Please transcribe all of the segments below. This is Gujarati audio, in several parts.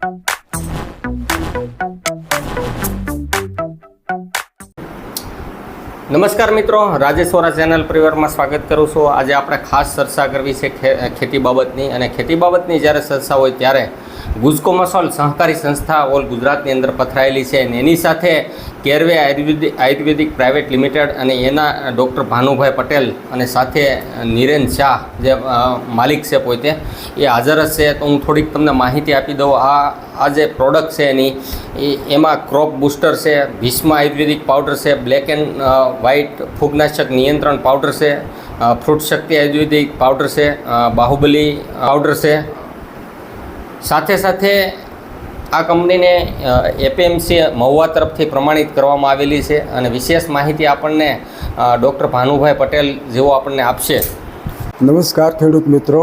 નમસ્કાર મિત્રો રાજેશ્વરા ચેનલ પરિવારમાં સ્વાગત કરું છું. આજે આપણે ખાસ ચર્ચા કરવી છે ખેતી બાબતની. અને ખેતી બાબતની જ્યારે ચર્ચા હોય ત્યારે ગુજકો મસોલ સહકારી સંસ્થા ઓલ ગુજરાતની અંદર પથરાયેલી છે અને એની સાથે કેરવે આયુર્વેદિક આયુર્વેદિક પ્રાઇવેટ લિમિટેડ અને એના ડૉક્ટર ભાનુભાઈ પટેલ અને સાથે નિરેન શાહ જે માલિક છે પોતે, એ હાજર જ છે. તો હું થોડીક તમને માહિતી આપી દઉં. આ આ જે પ્રોડક્ટ છે એની એમાં ક્રોપ બૂસ્ટર છે, ભીષ્મા આયુર્વેદિક પાવડર છે, બ્લેક એન્ડ વ્હાઇટ ફૂગનાશક નિયંત્રણ પાવડર છે ફ્રૂટ શક્તિ આયુર્વેદિક પાવડર છે બાહુબલી પાવડર છે સાથે સાથે આ કંપનીને એપીએમસી મહુવા તરફથી પ્રમાણિત કરવામાં આવેલી છે અને વિશેષ માહિતી આપણને ડૉક્ટર ભાનુભાઈ પટેલ જેવો આપણને આપશે. નમસ્કાર ખેડૂત મિત્રો.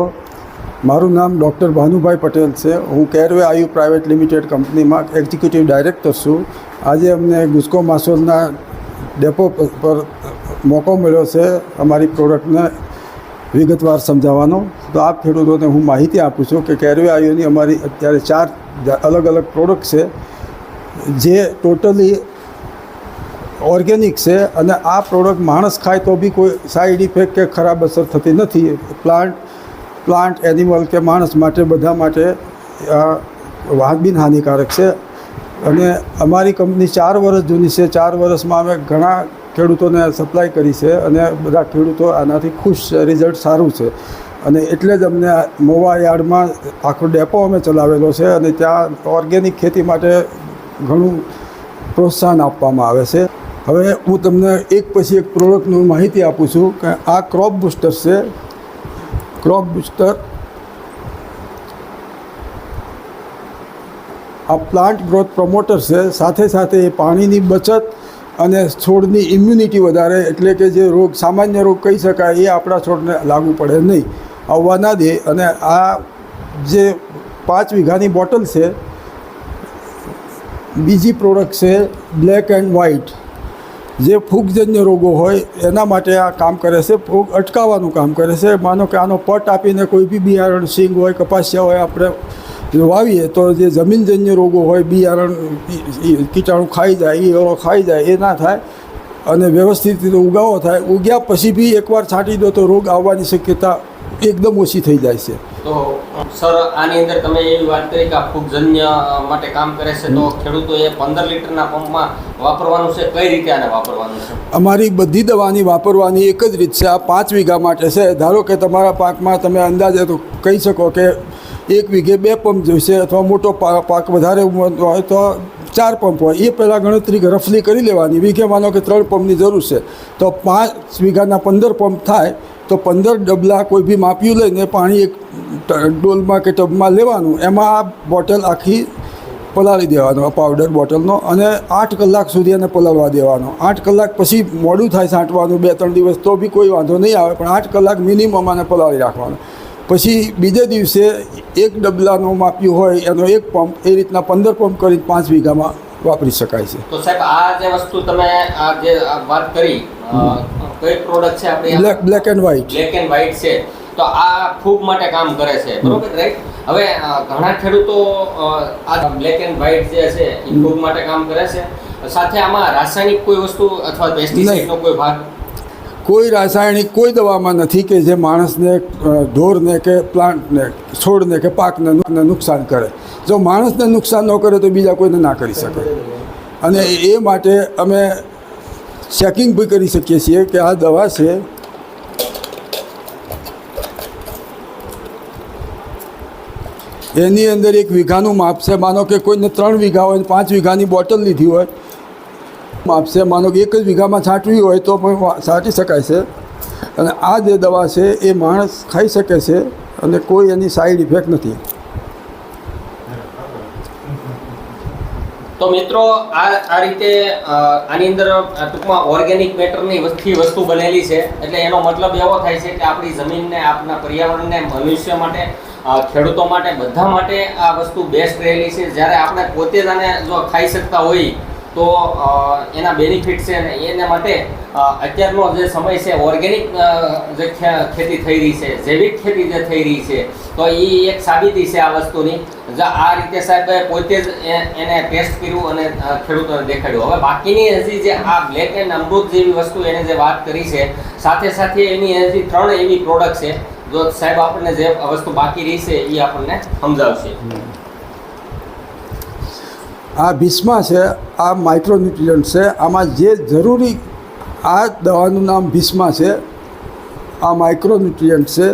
મારું નામ ડૉક્ટર ભાનુભાઈ પટેલ છે. હું કેરવે આયુ પ્રાઇવેટ લિમિટેડ કંપનીમાં એક્ઝિક્યુટિવ ડાયરેક્ટર છું. આજે અમને ગુસ્કો માસોલના ડેપો પર મોકો મળ્યો છે અમારી પ્રોડક્ટને વિગતવાર સમજાવવાનો. તો આપ ખેડૂતોને હું માહિતી આપું છું કે કેરવે આયોની અમારી અત્યારે ચાર અલગ અલગ પ્રોડક્ટ છે, જે ટોટલી ઓર્ગેનિક છે અને આ પ્રોડક્ટ માણસ ખાય તો બી કોઈ સાઈડ ઇફેક્ટ કે ખરાબ અસર થતી નથી. પ્લાન્ટ પ્લાન્ટ એનિમલ કે માણસ માટે, બધા માટે આ બિન હાનિકારક છે. અને અમારી કંપની ચાર વર્ષ જૂની છે. ચાર વર્ષમાં અમે ઘણા ખેડૂતોને સપ્લાય કરી છે અને બધા ખેડૂતો આનાથી ખુશ છે રિઝલ્ટ સારું છે. અને એટલે જ અમને મોવા યાર્ડમાં આખો ડેપો અમે ચલાવેલો છે અને ત્યાં ઓર્ગેનિક ખેતી માટે ઘણું પ્રોત્સાહન આપવામાં આવે છે. હવે હું તમને એક પછી એક પ્રોડક્ટનું માહિતી આપું છું કે આ ક્રોપ બુસ્ટર છે. ક્રોપ બુસ્ટર આ પ્લાન્ટ ગ્રોથ પ્રમોટર છે. સાથે સાથે એ પાણીની બચત અને છોડની ઇમ્યુનિટી વધારે એટલે કે જે રોગ, સામાન્ય રોગ કહી શકાય એ આપણા છોડને લાગુ પડે નહીં. આવવા ના દે અને આ જે પાંચ વીઘાની બોટલ છે, બીજી પ્રોડક્ટ છે બ્લેક એન્ડ વ્હાઇટ જે ફૂગજન્ય રોગો હોય એના માટે આ કામ કરે છે, ફૂગ અટકાવવાનું કામ કરે છે. માનો કે આનો પટ આપીને કોઈ બી બિયારણ સિંગ હોય, કપાસિયા હોય, આપણે વાવીએ તો જે જમીનજન્ય રોગો હોય બિયારણ કીટાણુ ખાઈ જાય એ ઓળો ખાઈ જાય એ ના થાય. અને વ્યવસ્થિત રીતે ઉગાવો થાય. ઉગ્યા પછી બી એકવાર છાંટી દો તો રોગ આવવાની શક્યતા એકદમ ઓછી થઈ જાય છે. તો સર આની અંદર તમે એવી વાત કરી કે આ ફૂગજન્ય માટે કામ કરે છે તો ખેડૂતોએ પંદર લીટરના પંપમાં વાપરવાનું છે? કઈ રીતે આને વાપરવાનું છે? અમારી બધી દવાની વાપરવાની એક જ રીત છે. આ પાંચ વીઘા માટે છે. ધારો કે તમારા પાકમાં તમે અંદાજે તો કહી શકો કે એક વીઘે બે પંપ જોઈશે અથવા મોટો પાક વધારે હોય તો ચાર પંપ હોય. એ પહેલાં ગણતરી રફલી કરી લેવાની. વીઘે માનો કે ત્રણ પંપની જરૂર છે. તો પાંચ વીઘાના પંદર પંપ થાય તો પંદર ડબલા કોઈ બી માપ્યું લઈને પાણી એક ડોલમાં કે ટબમાં લેવાનું. એમાં આ બોટલ આખી પલાળી દેવાનો, આ પાવડર બોટલનો. અને આઠ કલાક સુધી એને પલાળવા દેવાનો. આઠ કલાક પછી મોડું થાય છાંટવાનું બે ત્રણ દિવસ તો બી કોઈ વાંધો નહીં આવે, પણ આઠ કલાક મિનિમમ આને પલાળી રાખવાનો. પછી બીજે દિવસે એક ડબલાનું માપ્યું હોય એનો એક પંપ એ રીતના પંદર પંપ કરી પાંચ વીઘામાં વાપરી શકાય છે. તો સાહેબ આ જે વસ્તુ તમે આ જે વાત કરી કઈ પ્રોડક્ટ છે આપણે black black and white black and white છે. તો આ ફૂગ માટે કામ કરે છે. બરોબર રાઈટ હવે ઘણા ખેડૂતો આ બ્લેક એન્ડ વ્હાઇટ જે છે એ ફૂગ માટે કામ કરે છે. સાથે આમાં રાસાયણિક કોઈ વસ્તુ અથવા પેસ્ટિસાઇડનો કોઈ ભાગ? કોઈ રાસાયણિક, કોઈ દવામાં નથી કે જે માણસને ઢોરને કે પ્લાન્ટને, છોડને કે પાકને નુકસાન કરે. જો માણસને નુકસાન ન કરે તો બીજા કોઈને ના કરી શકે. અને એ માટે અમે ચેકિંગ બી કરી શકીએ છીએ કે આ દવા છે એની અંદર એક વીઘાનું માપ છે. માનો કે કોઈને ત્રણ વીઘા હોય પાંચ વીઘાની બોટલ લીધી હોય માપ માનો કે એક જ વીઘામાં છાંટવી હોય તો પણ છાંટી શકાય છે. અને આ જે દવા છે એ માણસ ખાઈ શકે છે અને કોઈ એની સાઈડ ઇફેક્ટ નથી. તો મિત્રો, આ આ રીતે આની અંદર ટૂંકમાં ઓર્ગેનિક મેટરની વસ્તી વસ્તુ બનેલી છે. એટલે એનો મતલબ એવો થાય છે કે આપણી જમીનને આપણા પર્યાવરણને મનુષ્ય માટે ખેડૂતો માટે, બધા માટે આ વસ્તુ બેસ્ટ રહેલી છે. જ્યારે આપણે પોતે જ આને જો ખાઈ શકતા હોઈ તો એના બેનિફિટ છે અને એના માટે અત્યારનો જે સમય છે ઓર્ગેનિક જે ખેતી થઈ રહી છે, જૈવિક ખેતી જે થઈ રહી છે, તો એ એક સાબિતી છે આ વસ્તુની. જે આ રીતે સાહેબ પોતે જ એને ટેસ્ટ કર્યું અને ખેડૂતોને દેખાડ્યું. હવે બાકીની હજી જે આ બ્લેક એન્ડ અમૃત જેવી વસ્તુ એને જે વાત કરી છે, સાથે સાથે એની હજી ત્રણ એવી પ્રોડક્ટ છે, જો સાહેબ આપણને જે વસ્તુ બાકી રહી છે એ આપણને સમજાવશે. આ ભીષ્મા છે આ માઇક્રોન્યુટ્રિયન્ટ છે આમાં જે જરૂરી આ દવાનું નામ ભીષ્મા છે આ માઇક્રોન્યુટ્રિયન્ટ છે.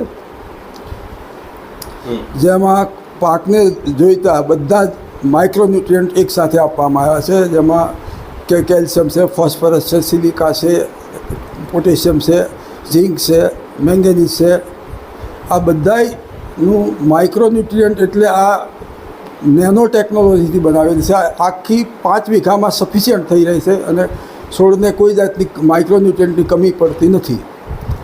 જેમાં પાકને જોઈતા બધા જ માઇક્રોન્યુટ્રિયન્ટ એકસાથે આપવામાં આવ્યા છે જેમાં કે કેલ્શિયમ છે ફોસ્ફરસ છે સિલિકા છે પોટેશિયમ છે ઝીંક છે મેંગેનીઝ છે. આ બધાયનું માઇક્રોન્યુટ્રિયન્ટ એટલે આ નેનો ટેકનોલોજીથી બનાવેલી છે. આખી પાંચ વીઘામાં સફિશિયન્ટ થઈ રહી છે અને છોડને કોઈ જાતની માઇક્રોન્યુટ્રન્ટની કમી પડતી નથી.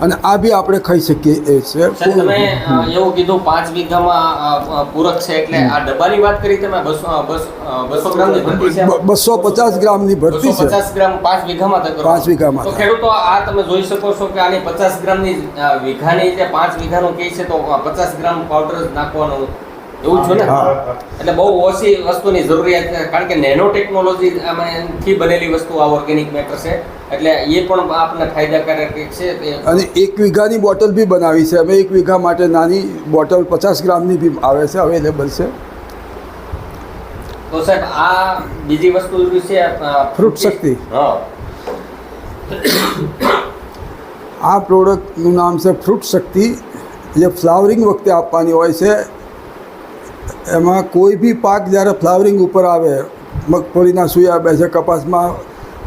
અને આ બી આપણે ખાઈ શકીએ એ છે. તમે એવું કીધું પાંચ વીઘામાં પૂરક છે એટલે આ ડબ્બાની વાત કરી તમે? બસો બસ- ગ્રામની ભરતી છે? બસો પચાસ ગ્રામની ભરતી છે. પચાસ ગ્રામ પાંચ વીઘામાં. પાંચ વીઘામાં તો ખેડૂતો આ તમે જોઈ શકો છો કે આની પચાસ ગ્રામની વીઘાની જે પાંચ વીઘાનું કહે છે તો પચાસ ગ્રામ પાવડર જ નાખવાનું એવું છે ને. એટલે બહુ ઓછી વસ્તુની જરૂરિયાત છે કારણ કે નેનો ટેકનોલોજી થી બનેલી વસ્તુ આ ઓર્ગેનિક મેટર છે. એટલે એ પણ આપને ફાયદાકારક છે. અને એક વીઘાની બોટલ બી બનાવી છે. અમે એક વીઘા માટે નાની બોટલ પચાસ ગ્રામની બી આવે છે અવેલેબલ છે. તો સાહેબ આ બીજી વસ્તુ છે? ફ્રૂટ શક્તિ. હા. આ પ્રોડક્ટનું નામ છે ફ્રૂટ શક્તિ. જે ફ્લાવરિંગ વખતે આપવાની હોય છે એમાં કોઈ બી પાક જ્યારે ફ્લાવરિંગ ઉપર આવે મગફળીના સૂયા બેસે કપાસમાં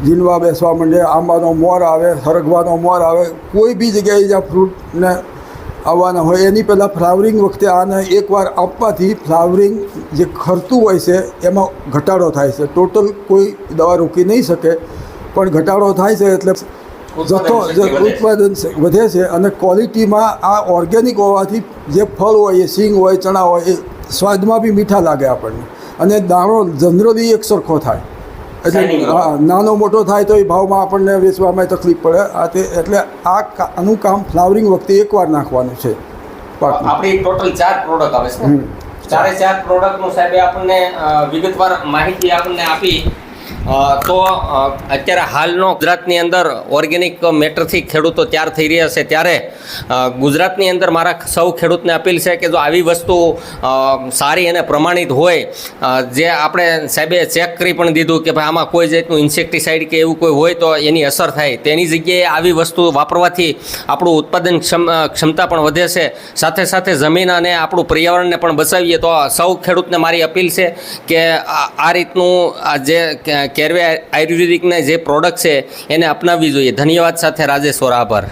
જીનવા બેસવા માંડે આંબાનો મોર આવે સરગવાનો મોર આવે કોઈ બી જગ્યાએ જ્યાં ફ્રૂટને આવવાના હોય એની પહેલાં ફ્લાવરિંગ વખતે આને એકવાર આપવાથી ફ્લાવરિંગ જે ખરતું હોય છે એમાં ઘટાડો થાય છે. ટોટલ કોઈ દવા રોકી નહીં શકે પણ ઘટાડો થાય છે એટલે જથ્થો ઉત્પાદન વધે છે અને ક્વોલિટીમાં આ ઓર્ગેનિક હોવાથી જે ફળ હોય એ સિંગ હોય ચણા હોય એ સ્વાદમાં બી મીઠા લાગે આપણને. અને દાણો જનરલી એક સરખો થાય. એટલે હા નાનો મોટો થાય તો એ ભાવમાં આપણને વેચવામાં તકલીફ પડે. આ તે એટલે આ આનું કામ ફ્લાવરિંગ વખતે એકવાર નાખવાનું છે. આપણી ટોટલ ચાર પ્રોડક્ટ આવે છે ચારે ચાર પ્રોડક્ટનું સાહેબે આપણને વિગતવાર માહિતી આપણને આપી. તો અત્યારે હાલનો ગુજરાતની અંદર ઓર્ગેનિક મેટરથી ખેડૂતો તૈયાર થઈ રહ્યા છે ત્યારે ગુજરાતની અંદર મારા સૌ ખેડૂતને અપીલ છે કે જો આવી વસ્તુ સારી અને પ્રમાણિત હોય જે આપણે સાહેબે ચેક કરી પણ દીધું કે ભાઈ આમાં કોઈ જાતનું ઇન્સેક્ટિસાઇડ કે એવું કોઈ હોય તો એની અસર થાય. તેની જગ્યાએ આવી વસ્તુ વાપરવાથી આપણું ઉત્પાદન ક્ષમ ક્ષમતા પણ વધે છે. સાથે સાથે જમીન અને આપણું પર્યાવરણને પણ બચાવીએ તો સૌ ખેડૂતને મારી અપીલ છે કે આ રીતનું જે કેરવે આયુર્વેદિકના જે પ્રોડક્ટ છે એને અપનાવવી જોઈએ. ધન્યવાદ સાથે રાજેશ્વર આભાર.